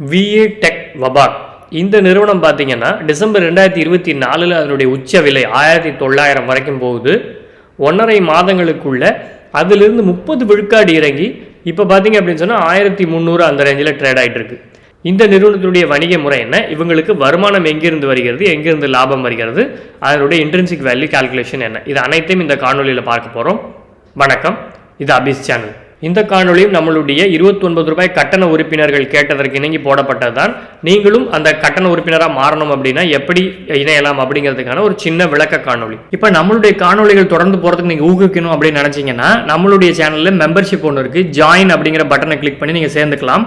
VA tech வபாக் இந்த நிறுவனம் பார்த்தீங்கன்னா டிசம்பர் ரெண்டாயிரத்தி இருபத்தி நாலில் அதனுடைய உச்ச விலை ஆயிரத்தி தொள்ளாயிரம் வரைக்கும் போகுது. ஒன்றரை மாதங்களுக்குள்ள அதிலிருந்து முப்பது விழுக்காடு இறங்கி இப்போ பார்த்தீங்க அப்படின்னு சொன்னால் ஆயிரத்தி முந்நூறு அந்த ரேஞ்சில் ட்ரேட் ஆகிட்டு இருக்கு இந்த நிறுவனத்தினுடைய வணிக முறை என்ன? இவங்களுக்கு வருமானம் எங்கிருந்து வருகிறது? எங்கிருந்து லாபம் வருகிறது? அதனுடைய இன்ட்ரென்சிக் வேல்யூ கால்குலேஷன் என்ன? இது அனைத்தையும் இந்த காணொலியில் பார்க்க போகிறோம் வணக்கம். இது அபிஸ் சேனல் இந்த காணொளியும் நம்மளுடைய 29 ரூபாய் கட்டண உறுப்பினர்கள் கேட்டதற்கு இணங்கி போடப்பட்டதுதான். நீங்களும் அந்த கட்டண உறுப்பினராக மாறணும் அப்படின்னா எப்படி இணையலாம் அப்படிங்கிறதுக்கான ஒரு சின்ன விளக்க காணொளி. இப்போ நம்மளுடைய காணொலிகள் தொடர்ந்து போகிறதுக்கு நீங்கள் ஊக்குவிக்கணும் அப்படின்னு நினச்சிங்கன்னா நம்மளுடைய சேனலில் மெம்பர்ஷிப் ஒன்று இருக்குது ஜாயின் அப்படிங்கிற பட்டனை கிளிக் பண்ணி நீங்கள் சேர்ந்துக்கலாம்.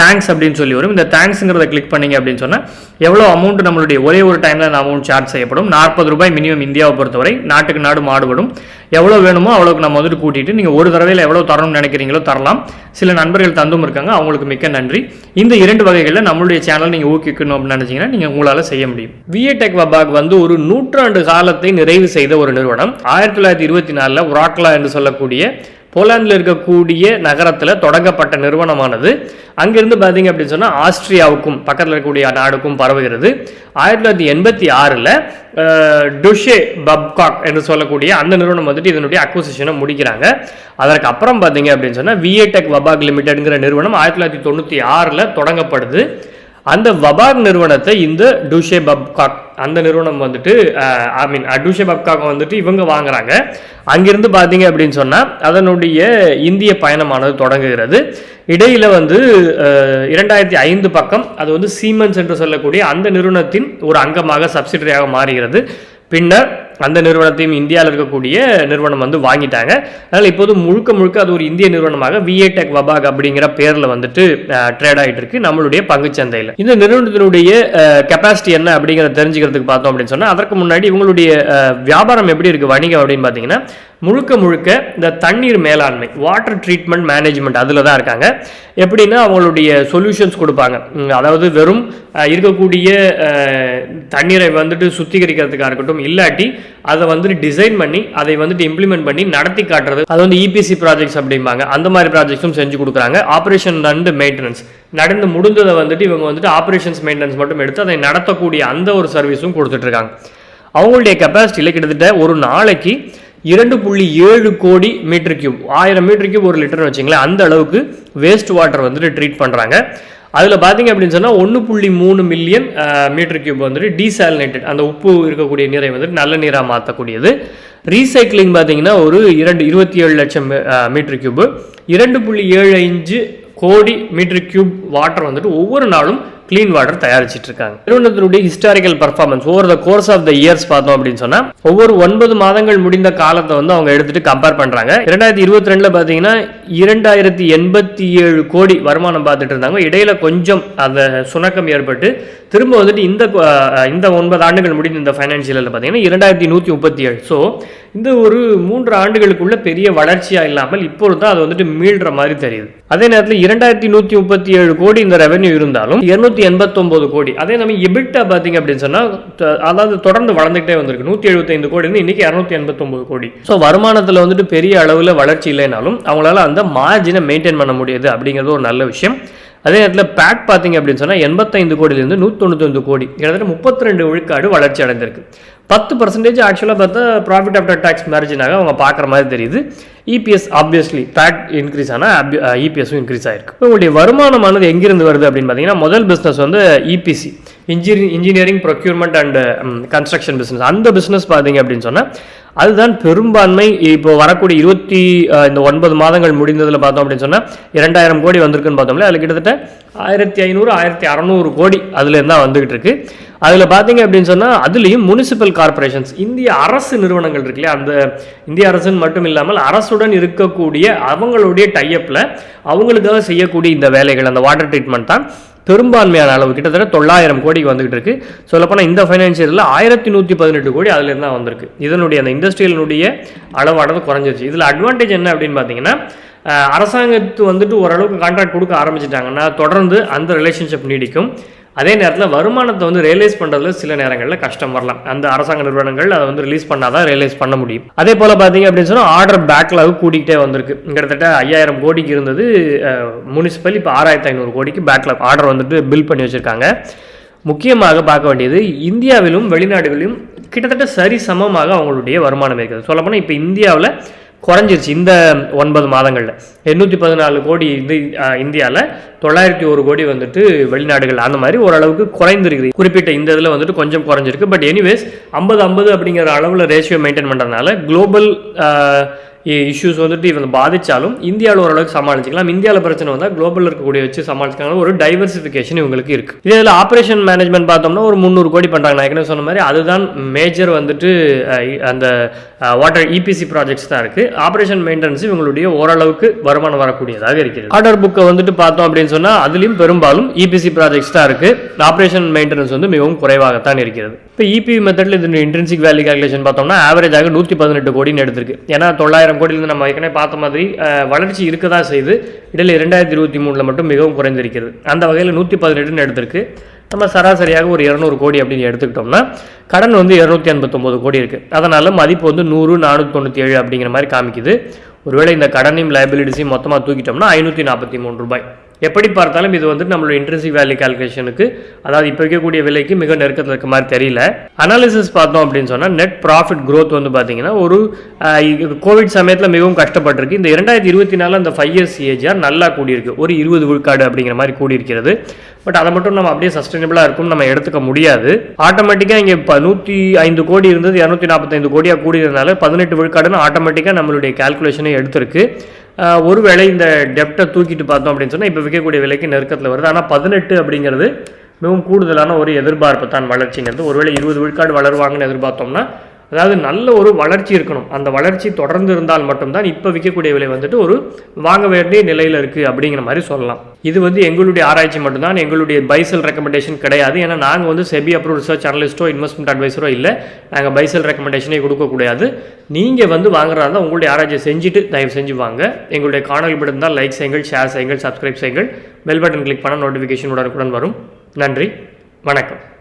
தேங்க்ஸ் அப்படின்னு சொல்லி வரும். இந்த தேங்க்ஸுங்கிறத கிளிக் பண்ணீங்க அப்படின்னு சொன்னால் எவ்வளோ அமௌண்ட் நம்மளுடைய ஒரே ஒரு டைமில் அந்த அமௌண்ட் சார்ஜ் செய்யப்படும். நாற்பது ரூபாய் மினிமம் இந்தியாவை பொறுத்தவரை நாட்டுக்கு நாடு மாடுபடும் எவ்வளோ வேணுமோ அவ்வளோக்கு நம்ம வந்துட்டு கூட்டிட்டு நீங்கள் ஒரு தடவையில் எவ்வளோ தரணும்னு நினைக்கிறீங்களோ தரலாம். சில நண்பர்கள் தந்தும் இருக்காங்க அவங்களுக்கு மிக்க நன்றி. இந்த இரண்டு வகைகளில் நம்மளுடைய சேனல் நீங்கள் ஊக்கிக்கணும் அப்படின்னு நினச்சிங்கன்னா நீங்கள் உங்களால் செய்ய முடியும். விஏடெக் வபாக் வந்து ஒரு நூற்றாண்டு காலத்தை நிறைவு செய்த ஒரு நிறுவனம். ஆயிரத்தி தொள்ளாயிரத்தி இருபத்தி நாலில் உராக்லா என்று சொல்லக்கூடிய போலாண்டில் இருக்கக்கூடிய நகரத்தில் தொடங்கப்பட்ட நிறுவனமானது. அங்கிருந்து பார்த்தீங்க அப்படின்னு சொன்னால் ஆஸ்திரியாவுக்கும் பக்கத்தில் இருக்கக்கூடிய நாடுக்கும் பரவுகிறது. ஆயிரத்தி தொள்ளாயிரத்தி எண்பத்தி ஆறில் டுஷே பப்காக் என்று சொல்லக்கூடிய அந்த நிறுவனம் வந்துட்டு இதனுடைய அக்விசிஷனை முடிக்கிறாங்க. அதற்கு அப்புறம் பார்த்தீங்க அப்படின்னு சொன்னால் விஏடெக் வபாக் லிமிடெட்ங்கிற நிறுவனம் ஆயிரத்தி தொள்ளாயிரத்தி தொண்ணூற்றி ஆறில் தொடங்கப்படுது. அந்த வபாக் நிறுவனத்தை இந்த டுஷே பப்காக் அந்த நிறுவனம் வந்துட்டு ஐ மீன் டூஷே அப்காக வந்துட்டு இவங்க வாங்குறாங்க. அங்கிருந்து பார்த்தீங்க அப்படின்னு சொன்னால் அதனுடைய இந்திய பயணமானது தொடங்குகிறது. இடையில் வந்து இரண்டாயிரத்தி ஐந்து பக்கம் அது வந்து சீமன்ஸ் என்று சொல்லக்கூடிய அந்த நிறுவனத்தின் ஒரு அங்கமாக சப்சிடரியாக மாறுகிறது. பின்னர் அந்த நிறுவனத்தையும் இந்தியாவில் இருக்கக்கூடிய நிறுவனம் வந்து வாங்கிட்டாங்க. அதனால் இப்போது முழுக்க முழுக்க அது ஒரு இந்திய நிறுவனமாக விஏடெக் வபாக் அப்படிங்கிற பேரில் வந்துட்டு ட்ரேட் ஆகிட்டு இருக்கு. நம்மளுடைய பங்குச்சந்தையில். இந்த நிறுவனத்தினுடைய கெப்பாசிட்டி என்ன அப்படிங்கிறத தெரிஞ்சுக்கிறதுக்கு பார்த்தோம் அப்படின்னு சொன்னால் அதற்கு முன்னாடி இவங்களுடைய வியாபாரம் எப்படி இருக்குது வணிகம் அப்படின்னு பார்த்தீங்கன்னா முழுக்க முழுக்க இந்த தண்ணீர் மேலாண்மை வாட்டர் ட்ரீட்மெண்ட் மேனேஜ்மெண்ட் அதில் தான் இருக்காங்க. எப்படின்னா அவங்களுடைய சொல்யூஷன்ஸ் கொடுப்பாங்க. அதாவது வெறும் இருக்கக்கூடிய தண்ணீரை வந்துட்டு சுத்திகரிக்கிறதுக்காக இருக்கட்டும் இல்லாட்டி அதை வந்துட்டு டிசைன் பண்ணி அதை வந்துட்டு இம்ப்ளிமெண்ட் பண்ணி நடத்தி காட்டுறது. அது வந்து இபிசி ப்ராஜெக்ட்ஸ் அப்படிம்பாங்க. அந்த மாதிரி ப்ராஜெக்ட்ஸும் செஞ்சு கொடுக்குறாங்க. ஆப்ரேஷன் அண்டு மெயின்டெனன்ஸ் நடந்து முடிந்ததை வந்துட்டு இவங்க வந்துட்டு ஆப்ரேஷன்ஸ் மெயின்டெனன்ஸ் மட்டும் எடுத்து அதை நடத்தக்கூடிய அந்த ஒரு சர்வீஸும் கொடுத்துட்ருக்காங்க அவங்களுடைய கெப்பாசிட்டியில் கிட்டத்தட்ட ஒரு நாளைக்கு இரண்டு புள்ளி ஏழு கோடி மீட்டர் கியூப் ஆயிரம் மீட்டர் கியூப் ஒரு லிட்டர்னு வச்சிங்களேன் அந்த அளவுக்கு வேஸ்ட் வாட்டர் வந்துட்டு ட்ரீட் பண்ணுறாங்க அதில் பார்த்தீங்க அப்படின்னு சொன்னால் ஒன்று புள்ளி மூணு மில்லியன் மீட்டர் கியூப் வந்துட்டு டீசாலினேட்டட் அந்த உப்பு இருக்கக்கூடிய நீரை வந்துட்டு நல்ல நீராக மாற்றக்கூடியது ரீசைக்ளிங் பார்த்தீங்கன்னா ஒரு இரண்டு இருபத்தி ஏழு லட்சம் மீட்டர் கியூப் இரண்டு புள்ளி ஏழு அஞ்சு கோடி மீட்டர் கியூப் வாட்டர் வந்துட்டு ஒவ்வொரு நாளும் கிளீன் வாட்டர் தயாரிச்சிட்டு இருக்காங்க நிறுவனத்தினுடைய historical performance over the course of the years பார்த்தோம் அப்படின்னு சொன்னா ஒவ்வொரு ஒன்பது மாதங்கள் முடிந்த காலத்தை வந்து அவங்க எடுத்துட்டு கம்பேர் பண்றாங்க. இரண்டாயிரத்தி இருபத்தி ரெண்டுல பாத்தீங்கன்னா இரண்டாயிரத்தி எண்பத்தி ஏழு கோடி வருமானம் பார்த்துட்டு இருந்தாங்க. இடையில கொஞ்சம் அந்த சுணக்கம் ஏற்பட்டு திரும்ப வந்துட்டு இந்த இந்த ஒன்பது ஆண்டுகள் முடிந்த இந்த ஃபைனான்சியலில் பார்த்தீங்கன்னா இரண்டாயிரத்தி நூற்றி முப்பத்தி ஏழு. ஸோ இந்த ஒரு மூன்று ஆண்டுகளுக்குள்ள பெரிய வளர்ச்சியாக இல்லாமல் இப்பொழுது தான் அது வந்துட்டு மீள்ற மாதிரி தெரியுது. அதே நேரத்தில் இரண்டாயிரத்தி நூற்றி முப்பத்தி ஏழு கோடி இந்த ரெவன்யூ இருந்தாலும் இருநூத்தி எண்பத்தொம்போது கோடி. அதே நம்ம எபிட்டா பார்த்தீங்க அப்படின்னு சொன்னால் அதாவது தொடர்ந்து வளர்ந்துகிட்டே வந்திருக்கு. நூற்றி எழுபத்தைந்து கோடி இன்றைக்கி இரநூத்தி எண்பத்தொம்போது கோடி. ஸோ வருமானத்தில் வந்துட்டு பெரிய அளவில் வளர்ச்சி இல்லைனாலும் அவங்களால அந்த மார்ஜினை மெயின்டைன் பண்ண முடியுது அப்படிங்கிறது ஒரு நல்ல விஷயம். அதே நேரத்தில் பேட் பார்த்தீங்க அப்படின்னு சொன்னால் எண்பத்தைந்து கோடியிலேருந்து நூற்றி கோடி. கிட்டத்தட்ட முப்பத்தி ரெண்டு விழுக்காடு வளர்ச்சி அடைந்திருக்கு. பத்து பர்சன்டேஜ் ஆக்சுவலாக பார்த்தா ப்ராஃபிட் ஆஃப்டர் டேக்ஸ் மேரேஜினாக அவங்க பார்க்குற மாதிரி தெரியுது. இபிஎஸ் ஆப்வியஸ்லி ஃபேட் இன்க்ரீஸ் ஆனால் இபிஎஸும் இன்க்ரீஸ் ஆயிருக்கு. இப்போ உங்களுடைய வருமானமானது எங்கிருந்து வருது அப்படின்னு பார்த்தீங்கன்னா முதல் பிஸ்னஸ் வந்து EPC engineering engineering procurement and construction business அந்த பிஸ்னஸ் பார்த்தீங்க அப்படின்னு சொன்னால் அதுதான் பெரும்பான்மை. இப்போ வரக்கூடிய இருபத்தி இந்த ஒன்பது மாதங்கள் முடிந்ததில் பார்த்தோம் அப்படின்னு சொன்னால் இரண்டாயிரம் கோடி வந்திருக்குன்னு பார்த்தோம்ல அதில் கிட்டத்தட்ட ஆயிரத்தி ஐநூறு ஆயிரத்தி அறநூறு கோடி அதுலேருந்து தான் வந்துகிட்டு இருக்கு. அதில் பார்த்தீங்க அப்படின்னு சொன்னால் அதுலேயும் முனிசிபல் கார்ப்பரேஷன்ஸ் இந்திய அரசு நிறுவனங்கள் இருக்கு இல்லையா? அந்த இந்திய அரசுன்னு மட்டும் இல்லாமல் அரசு அரசுடன் இருக்கக்கூடிய அவங்களுடைய டைப்பில் அவங்களுக்காக செய்யக்கூடிய இந்த வேலைகள் அந்த வாட்டர் ட்ரீட்மெண்ட் தான் பெரும்பான்மையான அளவு. கிட்டத்தட்ட தொள்ளாயிரம் கோடிக்கு வந்துகிட்டு இருக்கு. சொல்லப்போனால் இந்த ஃபைனான்சியலில் ஆயிரத்தி நூற்றி பதினெட்டு கோடி அதுலேருந்து தான் வந்திருக்கு. இதனுடைய அந்த இண்டஸ்ட்ரியலினுடைய அளவானது குறைஞ்சிருச்சு. இதில் அட்வான்டேஜ் என்ன அப்படின்னு பார்த்தீங்கன்னா அரசாங்கத்து வந்துட்டு ஓரளவுக்கு கான்ட்ராக்ட் கொடுக்க ஆரம்பிச்சிட்டாங்கன்னா தொடர்ந்து அந்த ரிலேஷன்ஷிப் நீடிக்கும். அதே நேரத்தில் வருமானத்தை வந்து ரியலைஸ் பண்ணுறதுல சில நேரங்களில் கஷ்டம் வரலாம். அந்த அரசாங்க நிறுவனங்கள் அதை வந்து ரிலீஸ் பண்ணால் தான் ரியலைஸ் பண்ண முடியும். அதே போல் பார்த்தீங்க அப்படின்னு சொன்னால் ஆர்டர் பேக்லாக் கூட்டிகிட்டே வந்திருக்கு. கிட்டத்தட்ட ஐயாயிரம் கோடிக்கு இருந்தது முனிசிபல் இப்போ ஆறாயிரத்தி ஐநூறு கோடிக்கு பேக்லாக் ஆர்டர் வந்துட்டு பில் பண்ணி வச்சுருக்காங்க. முக்கியமாக பார்க்க வேண்டியது இந்தியாவிலும் வெளிநாடுகளிலும் கிட்டத்தட்ட சரி சமமாக அவங்களுடைய வருமானம் இருக்குது. சொல்லப்போனால் இப்போ இந்தியாவில் குறைஞ்சிருச்சு இந்த ஒன்பது மாதங்களில். எண்ணூற்றி பதினாலு கோடி இது இந்தியாவில் தொள்ளாயிரத்தி ஒரு கோடி வந்துட்டு வெளிநாடுகள். அந்த மாதிரி ஓரளவுக்கு குறைந்திருக்குது. குறிப்பிட்ட இந்த இதில் வந்துட்டு கொஞ்சம் குறைஞ்சிருக்கு. பட் எனிவேஸ் ஐம்பது ஐம்பது அப்படிங்கிற அளவில் ரேஷியோ மெயின்டைன் பண்ணுறதுனால குளோபல் இஷ்யூஸ் வந்துட்டு இவங்க பாதித்தாலும் இந்தியாவில் ஓரளவுக்கு சமாளிச்சிக்கலாம். இந்தியாவில் பிரச்சனை வந்தால் குளோபலில் இருக்கக்கூடிய வச்சு சமாளிச்சிக்கலாம். ஒரு டைவர்சிஃபிகேஷன் இவங்களுக்கு இருக்கு. இதில் ஆப்ரேஷன் மேனேஜ்மெண்ட் பார்த்தோம்னா ஒரு முந்நூறு கோடி பண்ணுறாங்க நான் ஏற்கனவே சொன்ன மாதிரி அதுதான் மேஜர் வந்துட்டு அந்த வாட்டர் இபிசி ப்ராஜெக்ட்ஸ் தான் இருக்குது ஆப்ரேஷன் மெயின்டெனன்ஸ் இவங்களுடைய ஓரளவுக்கு வருமானம் வரக்கூடியதாக இருக்கிறது. ஆர்டர் புக்கை வந்துட்டு பார்த்தோம் அப்படின்னு சொன்னால் அதுலேயும் பெரும்பாலும் இபிசி ப்ராஜெக்ட்ஸ் தான் இருக்குது ஆப்ரேஷன் மெயின்டெனன்ஸ் வந்து மிகவும் குறைவாகத்தான் இருக்கிறது. இப்போ இபி மெத்தடில் இது இன்டென்சிக் வேல்யூ கால்குலேஷன் பார்த்தோம்னா ஆவரேஜாக நூற்றி பதினெட்டு கோடின்னு எடுத்திருக்கு. ஏன்னா தொள்ளாயிரம் கோடியிலிருந்து நம்ம ஏற்கனவே பார்த்த மாதிரி வளர்ச்சி இருக்க தான் செய்து இடையில இரண்டாயிரத்தி இருபத்தி மூணில் மட்டும் மிகவும் குறைந்திருக்கிறது. அந்த வகையில் நூற்றி பதினெட்டுன்னு எடுத்திருக்கு. நம்ம சராசரியாக ஒரு இரநூறு கோடி அப்படின்னு எடுத்துக்கிட்டோம்னா கடன் வந்து இரநூத்தி ஐம்பத்தொம்போது கோடி இருக்குது அதனால் மதிப்பு வந்து நூறு நானூற்றி தொண்ணூற்றி ஏழு அப்படிங்கிற மாதிரி காமிக்குது. ஒருவேளை இந்த கடனையும் லைபிலிட்டிஸையும் மொத்தமாக தூக்கிட்டோம்னா ஐநூற்றி நாற்பத்தி மூணு ரூபாய். எப்படி பார்த்தாலும் இது வந்து நம்மளோட இன்ட்ரென்சிக் வேல்யூ கால்குலேஷனுக்கு அதாவது இப்போ இருக்கக்கூடிய விலைக்கு மிக நெருக்கத்தில் இருக்க மாதிரி தெரியல. அனாலிசிஸ் பார்த்தோம் அப்படின்னு சொன்னால் நெட் ப்ராஃபிட் க்ரோத் வந்து பார்த்தீங்கன்னா ஒரு கோவிட் சமயத்தில் மிகவும் கஷ்டப்பட்டிருக்கு. இந்த இரண்டாயிரத்தி இருபத்தி நாலு அந்த ஃபைவ் இயர்ஸ் ஏஜிஆர் நல்லா கூடியிருக்கு. ஒரு இருபது விழுக்காடு அப்படிங்கிற மாதிரி கூடியிருக்கிறது. பட் அதை மட்டும் நம்ம அப்படியே சஸ்டைனபிளாக இருக்கும் நம்ம எடுத்துக்க முடியாது. ஆட்டோமேட்டிக்காக இங்கே இப்போ நூற்றி ஐந்து கோடி இருந்தது இரநூத்தி நாற்பத்தைந்து கோடியாக கூடியதுனால பதினெட்டு விழுக்காடுன்னு ஆட்டோமேட்டிக்காக நம்மளுடைய கால்குலேஷனே எடுத்திருக்கு. ஒருவேளை இந்த டெப்டை தூக்கிட்டு பார்த்தோம் அப்படின்னு சொன்னால் இப்போ விற்கக்கூடிய விலைக்கு நெருக்கத்தில் வருது. ஆனால் பதினெட்டு அப்படிங்கிறது மிகவும் கூடுதலான ஒரு எதிர்பார்ப்பு தான் வளர்ச்சிங்கிறது. ஒருவேளை இருபது விழுக்காடு வளருவாங்கன்னு எதிர்பார்த்தோம்னா அதாவது நல்ல ஒரு வளர்ச்சி இருக்கணும். அந்த வளர்ச்சி தொடர்ந்து இருந்தால் மட்டும்தான் இப்போ விற்கக்கூடிய விலை வந்துட்டு ஒரு வாங்க வேண்டிய நிலையில் இருக்குது அப்படிங்கிற மாதிரி சொல்லலாம். இது வந்து எங்களுடைய ஆராய்ச்சி மட்டும்தான். எங்களுடைய பைசல் ரெக்கமெண்டேஷன் கிடையாது. ஏன்னா நாங்கள் வந்து செபி அப்ரூவ் ரிசர்ச் அனலிஸ்ட்டோ இன்வெஸ்ட்மெண்ட் அட்வைஸரோ இல்லை. நாங்கள் பைசல் ரெக்கமெண்டேஷனே கொடுக்கக்கூடாது நீங்கள் வந்து வாங்குறதா இருந்தால் உங்களுடைய ஆராய்ச்சியை செஞ்சுட்டு தயவு செஞ்சு வாங்க. எங்களுடைய காணொலி பிடிந்தால் லைக் செய்யுங்கள் ஷேர் செய்யுங்கள் சப்ஸ்கிரைப் செய்யுங்கள். பெல் பட்டன் கிளிக் பண்ண நோட்டிஃபிகேஷன் உடனுக்குடன் வரும். நன்றி. வணக்கம்.